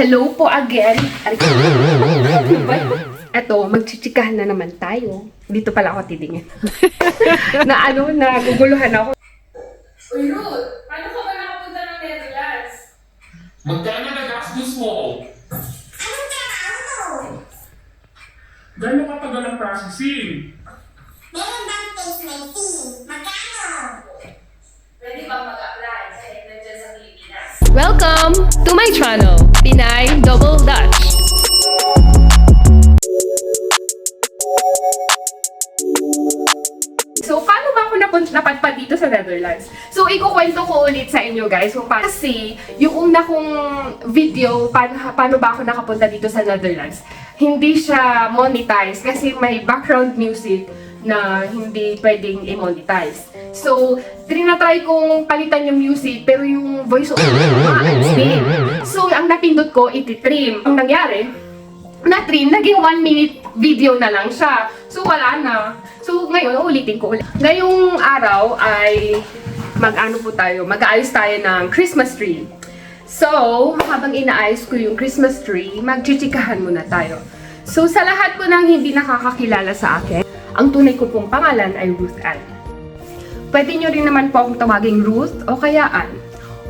Hello po again. Eto, magchichikahan na naman tayo. Dito pala ako titingin. na ano, naguguluhan ako. Uy, Ruth! Paano ka ba nakapunta ng Netherlands? Magkano na gastos mo? Gano'n katagal ang processing? Meron bang placement fee? Magkano? Pwede bang mag-apply Welcome to my channel, Pinay Double Dutch. So, paano ba ako napadpad dito sa Netherlands? So, ikukwento ko ulit sa inyo guys kung paano. Kasi, yung una kong video, paano, paano ba ako nakapunta dito sa Netherlands, hindi siya monetize kasi may background music na hindi pwedeng i-monetize. So, trinatry kong palitan yung music, pero yung voice over, maalis din. So, ang napindot ko, iti-trim. Ang nangyari, na-trim, naging one minute video na lang siya. So, wala na. So, ngayon, ulitin ko ulit. Ngayong araw ay mag-ano po tayo, mag-aayos tayo ng Christmas tree. So, habang inaayos ko yung Christmas tree, magchichikahan muna tayo. So, sa lahat po ng hindi nakakakilala sa akin, ang tunay ko pong pangalan ay Ruth Ann. Pwede nyo rin naman po akong tawaging Ruth o kaya Ann,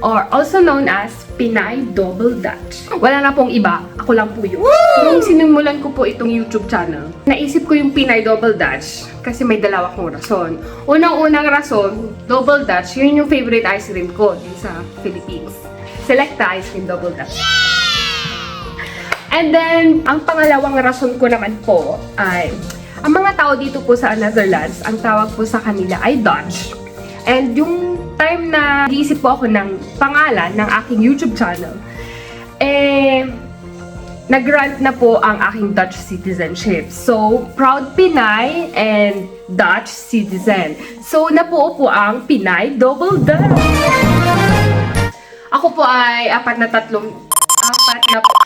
or also known as Pinay Double Dutch. Wala na pong iba, ako lang po yun. Nung sinimulan ko po itong YouTube channel, naisip ko yung Pinay Double Dutch kasi may dalawa kong rason. Unang-unang rason, Double Dutch, yun yung favorite ice cream ko din sa Philippines. Selecta Ice Cream Double Dutch. And then, ang pangalawang rason ko naman po ay, ang mga tao dito po sa Netherlands, ang tawag po sa kanila ay Dutch. And yung time na iisip po ako ng pangalan ng aking YouTube channel, eh, nag-grant na po ang aking Dutch citizenship. So, proud Pinay and Dutch citizen. So, napuo po ang Pinay Double Dutch. Ako po ay apat na tatlong, apat na,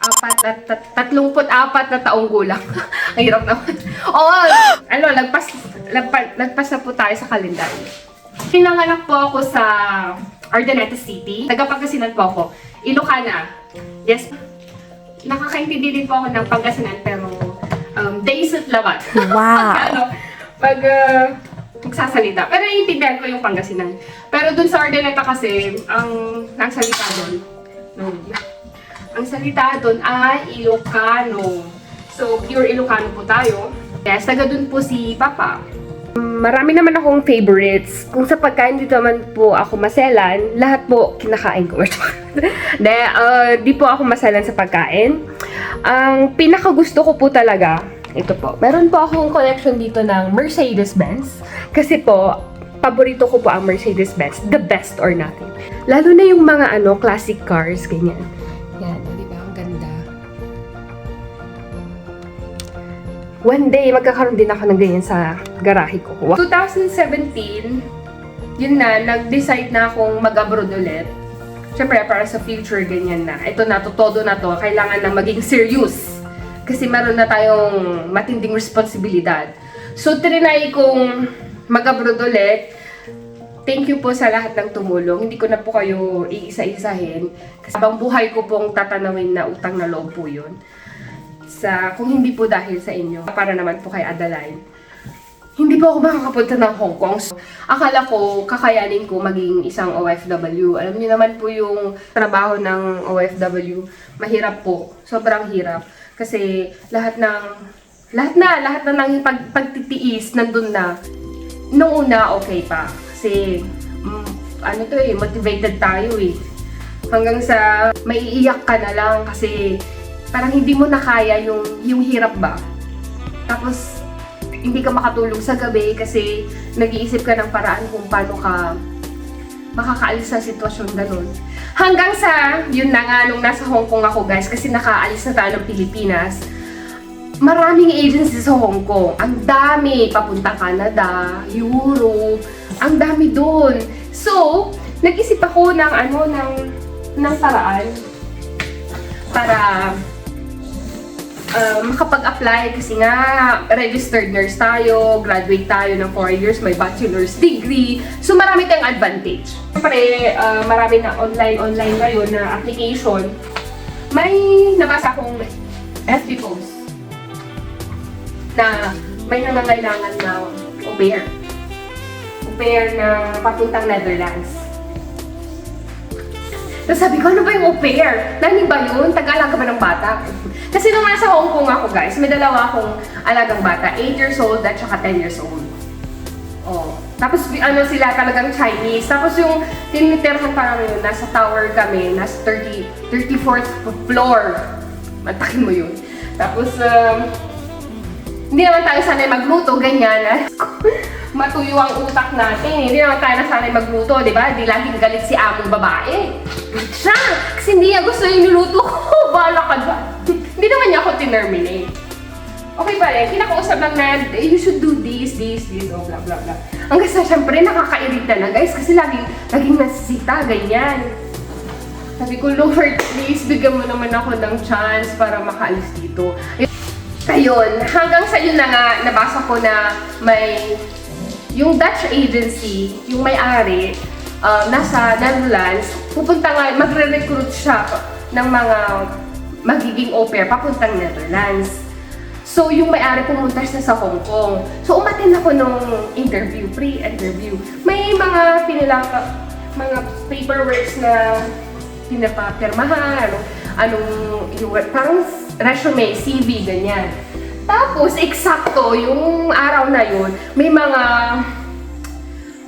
apat na, tat, tatlong put apat na taong gulang. Ang hirap naman. Oo, ano, lagpas, lagpas, lagpas na po tayo sa kalendaryo. Pinanganak po ako sa Ardaneta City. Tagapagkasinan po ako. Ilocana. Yes. Nakakaintindi din po ako ng Pangasinan pero um, days at labat. Wow. pag, ano, pag uh, magsasalita. Pero naiintindihan ko yung Pangasinan. Pero dun sa Ardaneta kasi, ang ang salita doon, no, ang salita doon ay Ilocano. So, pure Ilocano po tayo. Yes, taga doon po si Papa. Marami naman akong favorites. Kung sa pagkain dito naman po ako maselan, lahat po kinakain ko. De, uh, di po ako maselan sa pagkain. Ang pinakagusto ko po talaga, ito po. Meron po akong collection dito ng Mercedes-Benz. Kasi po, paborito ko po ang Mercedes-Benz. The best or nothing. Lalo na yung mga ano, classic cars, ganyan. One day, magkakaroon din ako ng ganyan sa garahe ko. 2017, yun na, nag-decide na akong mag-abroad ulit. Siyempre, para sa future, ganyan na. Ito na, to, todo na to. Kailangan na maging serious. Kasi meron na tayong matinding responsibilidad. So, trinay kong mag-abroad ulit. Thank you po sa lahat ng tumulong. Hindi ko na po kayo iisa-isahin. Kasi habang buhay ko pong tatanawin na utang na loob po yun sa kung hindi po dahil sa inyo para naman po kay Adeline hindi po ako makakapunta ng Hong Kong. So, akala ko kakayanin ko maging isang OFW. Alam niyo naman po yung trabaho ng OFW, mahirap po. Sobrang hirap. Kasi lahat ng lahat na, lahat na ng pag, pagtitiis nandun na. Noong una, okay pa. Kasi, mm, ano to eh, motivated tayo eh. Hanggang sa maiiyak ka na lang kasi parang hindi mo na kaya yung, yung hirap ba. Tapos, hindi ka makatulog sa gabi kasi nag-iisip ka ng paraan kung paano ka makakaalis sa sitwasyon ganun. Hanggang sa, yun na nga, nung nasa Hong Kong ako guys, kasi nakaalis na tayo ng Pilipinas, maraming agencies sa Hong Kong. Ang dami, papunta Canada, Europe, ang dami doon. So, nag-isip ako ng ano, ng, ng paraan para uh, makapag-apply kasi nga registered nurse tayo, graduate tayo ng 4 years, may bachelor's degree. So marami tayong advantage. Siyempre, uh, marami na online-online ngayon na application. may nabasa akong FB post na may nangangailangan ng au pair. Au pair na papuntang Netherlands. Tapos sabi ko, ano ba yung au pair? Nani ba yun? Taga-alaga ba ng bata? Kasi nung nasa Hong Kong ako guys, may dalawa akong alagang bata. 8 years old at saka 10 years old. Oh. Tapos ano sila talagang Chinese. Tapos yung tinitirhan pa namin yun, nasa tower kami, nasa 30, 34th floor. Matakin mo yun. Tapos, um, hindi naman tayo sanay magluto, ganyan. Matuyo ang utak natin. Hindi naman tayo nasanay magluto, di ba? Di laging galit si among babae. Siya! Kasi hindi niya gusto yung niluto ko. Bala ka dyan. Hindi naman niya ako tinerminate. Okay pa rin, kinakausap lang na, eh, you should do this, this, this, oh, blah, blah, blah. Hanggang sa, syempre, nakakairita na, guys, kasi laging, laging nasisita, ganyan. Sabi ko, Lord, please, bigyan mo naman ako ng chance para makaalis dito. Ayun, hanggang sa yun na nga, nabasa ko na may, yung Dutch agency, yung may-ari, uh, nasa Netherlands, pupunta nga, magre-recruit siya ng mga magiging au pair papuntang Netherlands. So, yung may-ari pumunta siya sa Hong Kong. So, umatin ako nung interview, pre-interview. May mga pinilaka, mga paperworks na pinapapirmahan, anong, anong, yung, parang resume, CV, ganyan. Tapos, eksakto, yung araw na yun, may mga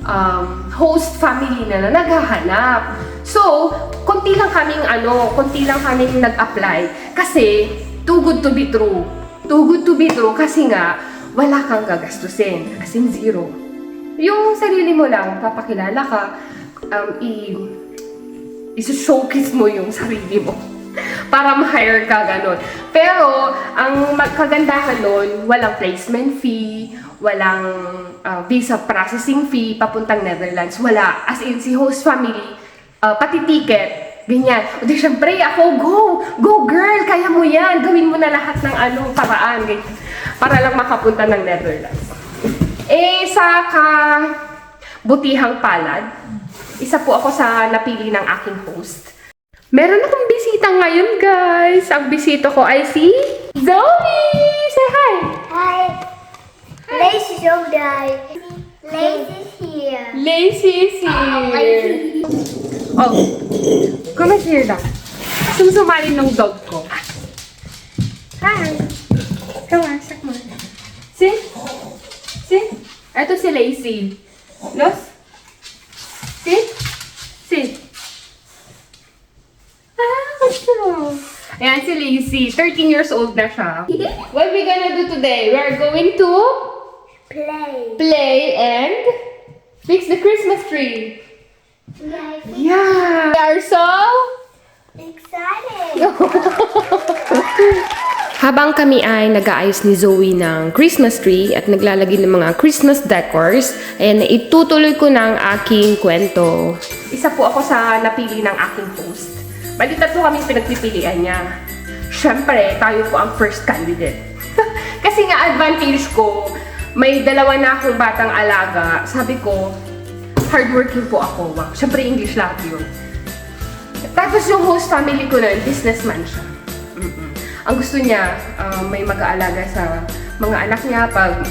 um, host family na na naghahanap. So, konti lang kaming ano, konti lang kaming nag-apply kasi too good to be true. Too good to be true kasi nga wala kang gagastusin, as in zero. Yung sarili mo lang, papakilala ka, um, i iso-showcase mo yung sarili mo para ma-hire ka ganun. Pero, ang magkagandahan nun, walang placement fee, walang uh, visa processing fee papuntang Netherlands. Wala. As in, si host family, uh, pati ticket, ganyan. O di syempre, ako, go! Go girl! Kaya mo yan! Gawin mo na lahat ng ano, paraan, ganyan. Para lang makapunta ng Netherlands. Eh, sa ka butihang palad, isa po ako sa napili ng aking host. Meron akong bisita ngayon, guys. Ang bisita ko ay si Zoe! Hi! Hi. Lace is here. Lacey is here. Oh, come here lang. Sumsumali ng dog ko. Hi! Come on, sak mo. See? See? Ito si Lacey. Los? See? See? Ah, gusto. Ayan si Lacey. 13 years old na siya. What we gonna do today? We are going to Play. play and fix the Christmas tree. Yeah! We are so... Excited. Habang kami ay nag-aayos ni Zoe ng Christmas tree at naglalagay ng mga Christmas decors, ayan, itutuloy ko ng aking kwento. Isa po ako sa napili ng aking host. Bali tatlo kami pinagpipilian niya. Siyempre, tayo po ang first candidate. Kasi nga advantage ko, may dalawa na akong batang alaga. Sabi ko, hardworking po ako. Siyempre, English lahat yun. Tapos yung host family ko na, businessman siya. Ang gusto niya, ah, may mag-aalaga sa mga anak niya pag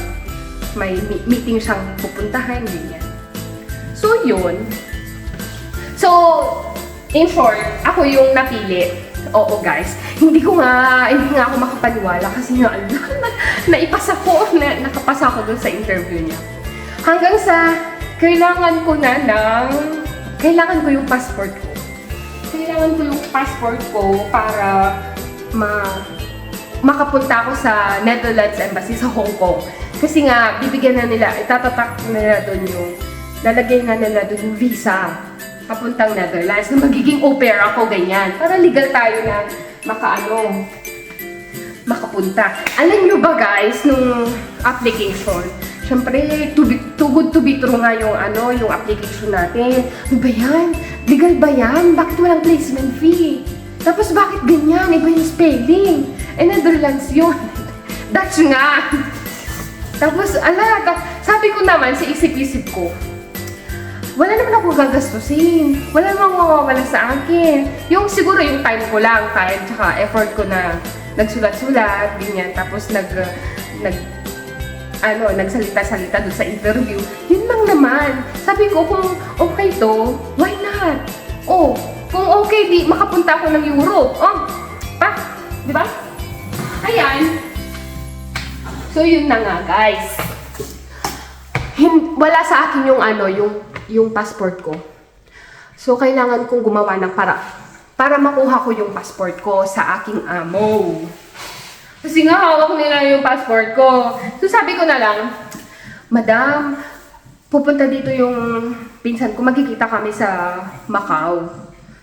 may meeting siyang pupuntahan, ganyan. So, yun. So, in short, ako yung napili. Oo, guys. Hindi ko nga, hindi nga ako makapaniwala kasi nga, na, naipasa ko, na, nakapasa ako dun sa interview niya. Hanggang sa, kailangan ko na ng, kailangan ko yung passport ko. Kailangan ko yung passport ko para ma makapunta ako sa Netherlands Embassy sa Hong Kong. Kasi nga, bibigyan na nila, itatatak nila doon yung, lalagay na nila doon yung visa papuntang Netherlands na magiging au pair ako, ganyan. Para legal tayo na makaano, makapunta. Alam nyo ba guys, nung application, syempre, too, be- too good to be true nga yung, ano, yung application natin. Ano ba yan? Legal ba yan? Bakit walang placement fee? Tapos bakit ganyan? Iba yung spelling. Eh, Netherlands yun. Dutch nga. Tapos, ala, ta- sabi ko naman sa isip-isip ko, wala naman ako gagastusin. Wala namang mawawala sa akin. Yung siguro yung time ko lang, time tsaka effort ko na nagsulat-sulat, ganyan. Tapos nag, nag, ano, nagsalita-salita doon sa interview. Yun lang naman. Sabi ko, kung okay to, why not? Oh, kung okay, di makapunta ako ng Europe. Oh, pa, di ba? Ayan. So, yun na nga, guys. Hin- wala sa akin yung ano, yung, yung passport ko. So, kailangan kong gumawa ng para para makuha ko yung passport ko sa aking amo. Kasi nga, hawak nila yung passport ko. So, sabi ko na lang, Madam, pupunta dito yung pinsan ko. Magkikita kami sa Macau.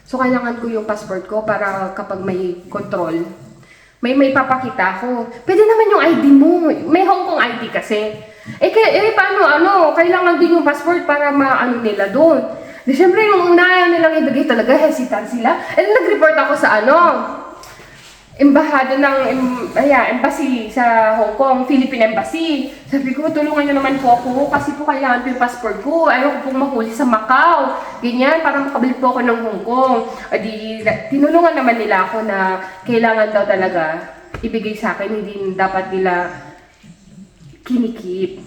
So, kailangan ko yung passport ko para kapag may control, may may papakita ko. Pwede naman yung ID mo. May Hong Kong ID kasi. Eh, kaya, eh paano, ano, kailangan din yung passport para maano nila doon. Di syempre, yung una nilang ibigay talaga, hesitant sila. And nag-report ako sa ano, embahada ng em, aya, embassy sa Hong Kong, Philippine Embassy. Sabi ko, tulungan niyo naman po ako kasi po kailangan po yung passport ko. Ayaw ko pong mahuli sa Macau. Ganyan, para makabalik po ako ng Hong Kong. Adi, tinulungan naman nila ako na kailangan daw talaga ibigay sa akin. Hindi dapat nila kinikip.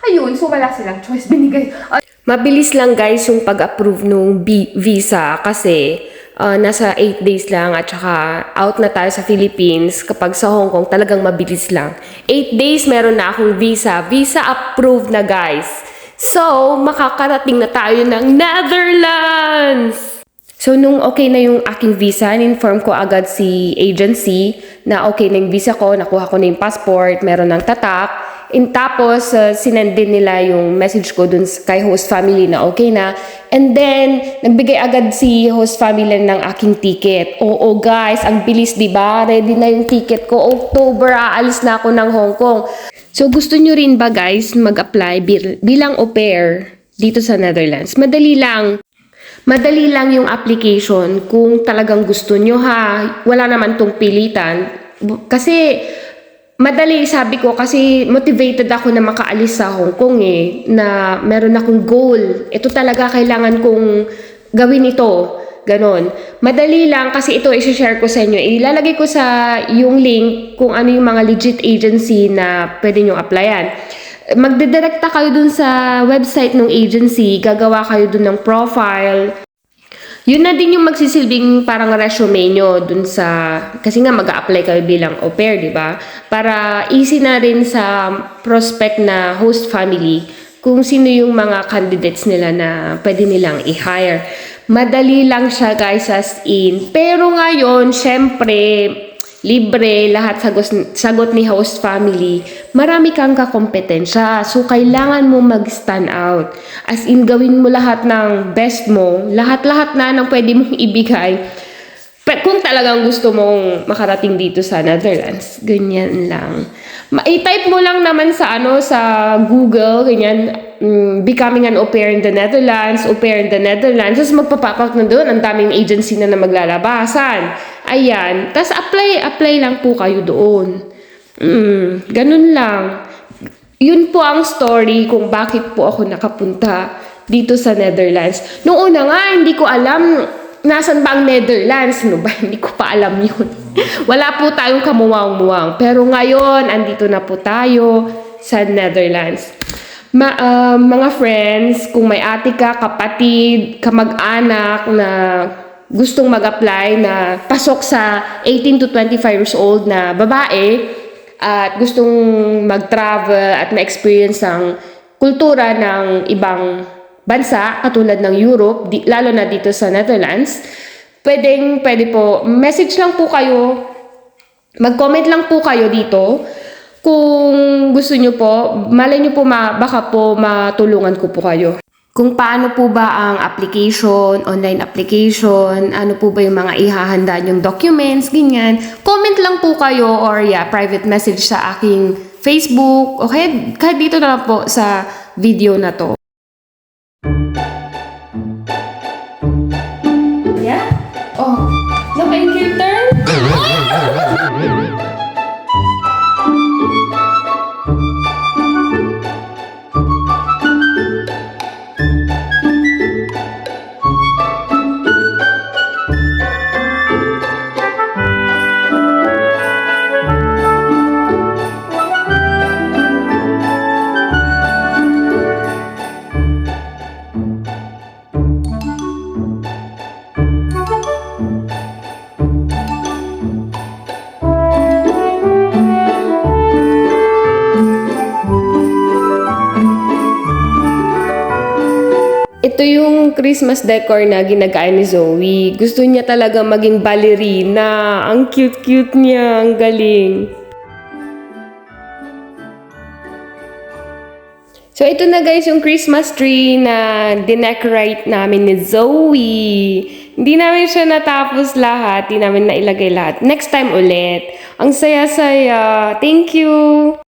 Ayun, so wala silang choice. Binigay. Ay, Mabilis lang guys yung pag-approve nung bi- visa kasi uh, nasa 8 days lang at saka out na tayo sa Philippines. Kapag sa Hong Kong talagang mabilis lang. 8 days meron na akong visa. Visa approved na guys. So, makakarating na tayo ng Netherlands! So, nung okay na yung aking visa, inform ko agad si agency na okay na yung visa ko, nakuha ko na yung passport, meron ng tatak. And tapos, uh, sinend din nila yung message ko dun kay host family na okay na. And then, nagbigay agad si host family ng aking ticket. Oo guys, ang bilis 'di ba? Ready na yung ticket ko. October, aalis na ako ng Hong Kong. So, gusto nyo rin ba guys mag-apply bil- bilang au pair dito sa Netherlands? Madali lang. Madali lang yung application kung talagang gusto nyo ha. Wala naman tong pilitan. Kasi, madali sabi ko kasi motivated ako na makaalis sa Hong Kong eh. Na meron akong goal. Ito talaga kailangan kong gawin ito. Ganon. Madali lang kasi ito i-share ko sa inyo. Ilalagay ko sa yung link kung ano yung mga legit agency na pwede nyo applyan magdidirekta kayo dun sa website ng agency, gagawa kayo dun ng profile. Yun na din yung magsisilbing parang resume nyo dun sa, kasi nga mag apply kayo bilang au pair, di ba? Para easy na rin sa prospect na host family kung sino yung mga candidates nila na pwede nilang i-hire. Madali lang siya guys as in. Pero ngayon, syempre, libre, lahat sagot, sagot ni host family, marami kang kakompetensya. So, kailangan mo mag-stand out. As in, gawin mo lahat ng best mo, lahat-lahat na ng pwede mong ibigay. Pe- Kung talagang gusto mong makarating dito sa Netherlands, ganyan lang. Ma- I-type mo lang naman sa ano sa Google, ganyan, mm, becoming an au pair in the Netherlands, au pair in the Netherlands. Tapos magpapapak na doon, ang daming agency na na maglalabasan. Ayan. Tapos apply, apply lang po kayo doon. Mm, ganun lang. Yun po ang story kung bakit po ako nakapunta dito sa Netherlands. Noong una nga, hindi ko alam nasan ba ang Netherlands. No ba? Hindi ko pa alam yun. Wala po tayong kamuwang-muwang. Pero ngayon, andito na po tayo sa Netherlands. Ma, ah, mga friends, kung may ate ka, kapatid, kamag-anak na gustong mag-apply na pasok sa 18 to 25 years old na babae at gustong mag-travel at ma-experience ang kultura ng ibang bansa katulad ng Europe, di, lalo na dito sa Netherlands, pwedeng, pwede po, message lang po kayo, mag-comment lang po kayo dito kung gusto nyo po, malay nyo po, ma, baka po matulungan ko po kayo. Kung paano po ba ang application, online application, ano po ba yung mga ihahanda yung documents, ganyan. Comment lang po kayo or yeah, private message sa aking Facebook o kahit, kahit dito na po sa video na to. Yeah? Oh, naka-encounter? ito yung Christmas decor na ginagaya ni Zoe. Gusto niya talaga maging ballerina. Ang cute-cute niya. Ang galing. So, ito na guys yung Christmas tree na dinecorate namin ni Zoe. Hindi namin siya natapos lahat. Hindi namin nailagay lahat. Next time ulit. Ang saya-saya. Thank you!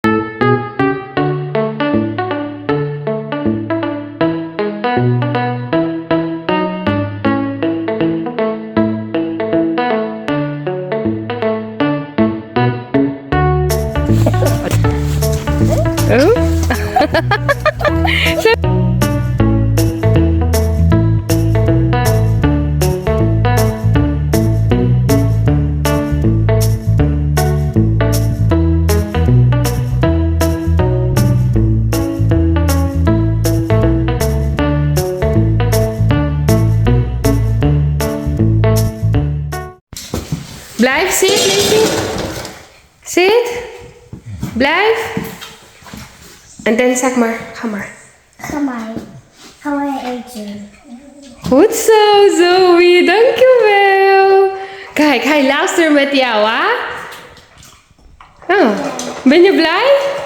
Blijf, sit, Lacey. Sit. Blijf. En dan zeg maar, ga maar. Ga maar. Ga maar eten. Goed zo, Zoe. Dankjewel. Kijk, hij luistert met jou, hè? Oh, ben je blij?